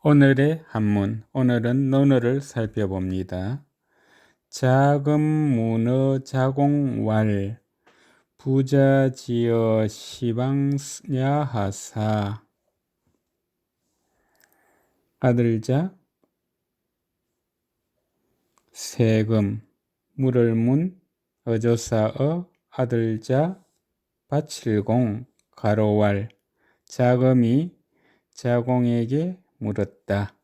오늘의 한문, 오늘은 논어를 살펴봅니다. 자금 문어 자공왈 부자지어 시방야하사 아들자 세금 물을 문 어조사어 아들자 바칠공 가로왈 자금이 자공에게 물었다.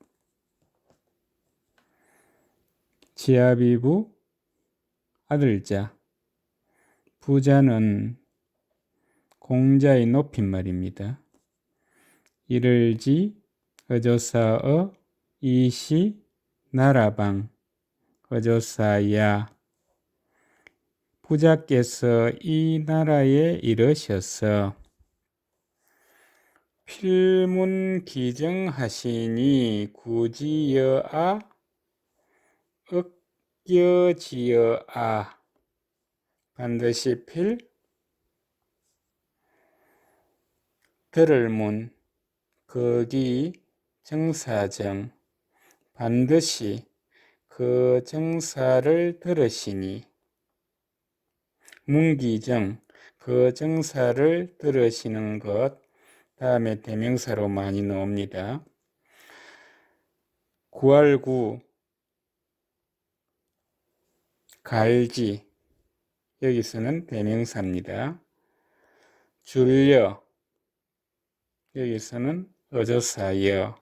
지아비부 아들자 부자는 공자의 높임말입니다. 이를지 어조사어 이시 나라방 어조사야 부자께서 이 나라에 이르셔서 필문 기정하시니 구지여아 ức 여지여아. 반드시 필. 들을 문. 거기 정사정. 반드시 그 정사를 들으시니. 문기정. 그 정사를 들으시는 것 다음에 대명사로 많이 나옵니다. 구할구 갈지 여기서는 대명사입니다. 줄려 여기서는 어조사여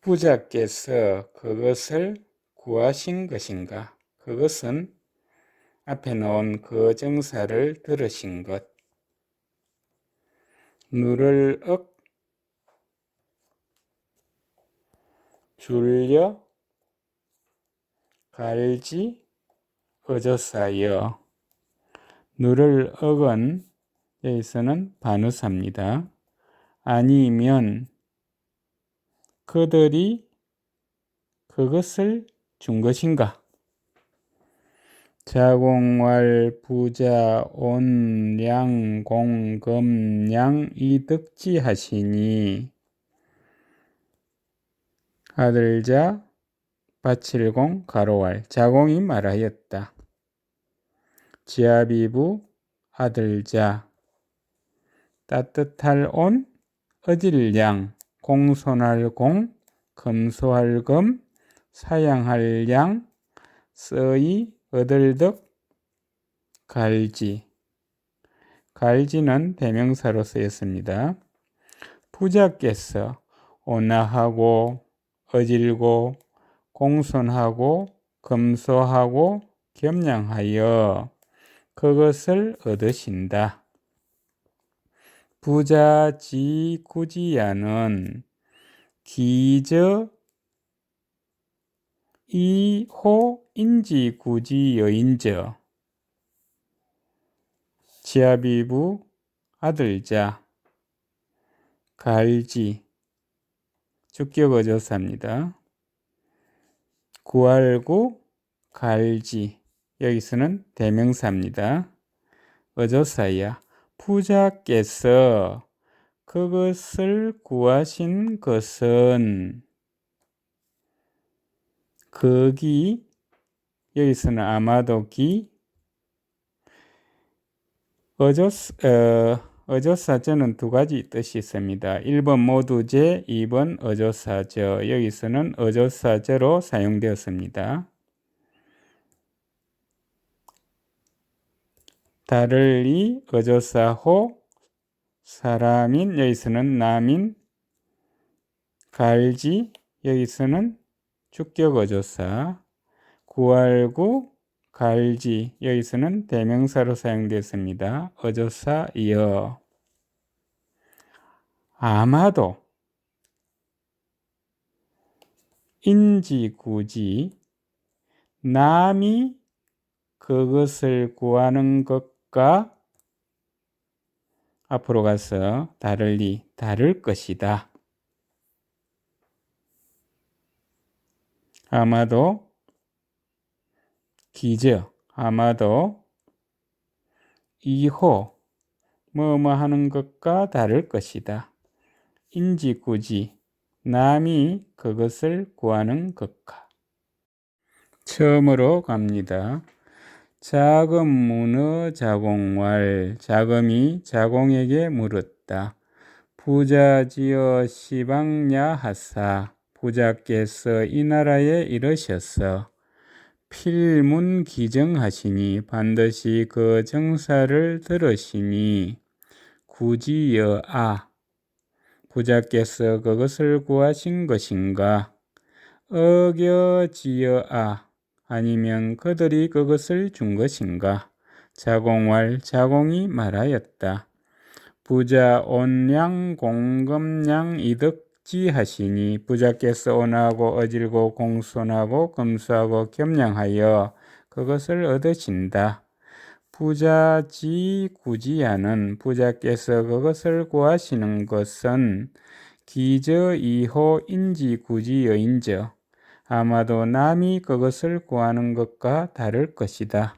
부자께서 그것을 구하신 것인가? 그것은 앞에 나온 그 정사를 들으신 것. 누를 억 줄려 갈지 어저사여 누를 억은 여기서는 반의사입니다. 아니면 그들이 그것을 준 것인가? 자공왈 부자 온량 공금량 이득지 하시니 아들자 바칠공 가로왈 자공이 말하였다. 지아비부 아들자. 따뜻할 온 어질량 공손할 공 금소할 금. 사양할 양. 써이 어들덕 갈지 갈지는 대명사로 쓰였습니다. 부자께서 온화하고 어질고 공손하고 검소하고 겸양하여 그것을 얻으신다. 부자지구지야는 기저 이호 인지 구지 여인저. 지아비부 아들자. 갈지. 주격어조사입니다. 구알구 갈지. 여기서는 대명사입니다. 어조사야. 부자께서 그것을 구하신 것은 거기 여기서는 아마도 기 어조스 어, 어조사저는 두 가지 뜻이 있습니다. 1번 모두제, 2번 어조사저. 여기서는 어조사저로 사용되었습니다. 달리 어조사호 사람인 여기서는 남인 갈지 여기서는 주격어조사, 구할구, 갈지 여기서는 대명사로 사용됐습니다. 어조사 이어 아마도 인지 굳이 남이 그것을 구하는 것과 앞으로 가서 다르리 다를 것이다. 아마도 기저 아마도 이호 뭐뭐 하는 것과 다를 것이다. 인지구지 남이 그것을 구하는 것과 처음으로 갑니다. 자금 문어 자공왈 자금이 자공에게 물었다. 부자지어 시방야 하사 부자께서 이 나라에 이르셔서 필문 기정하시니 반드시 그 정사를 들으시니 구지여아 부자께서 그것을 구하신 것인가 어겨지여아 아니면 그들이 그것을 준 것인가 자공왈 자공이 말하였다. 부자 온량 공금량 이득 지 하시니 부자께서 온하고 어질고 공손하고 검소하고 겸양하여 그것을 얻으신다. 부자지 구지하는 부자께서 그것을 구하시는 것은 기저 이호 인지 구지여인저 아마도 남이 그것을 구하는 것과 다를 것이다.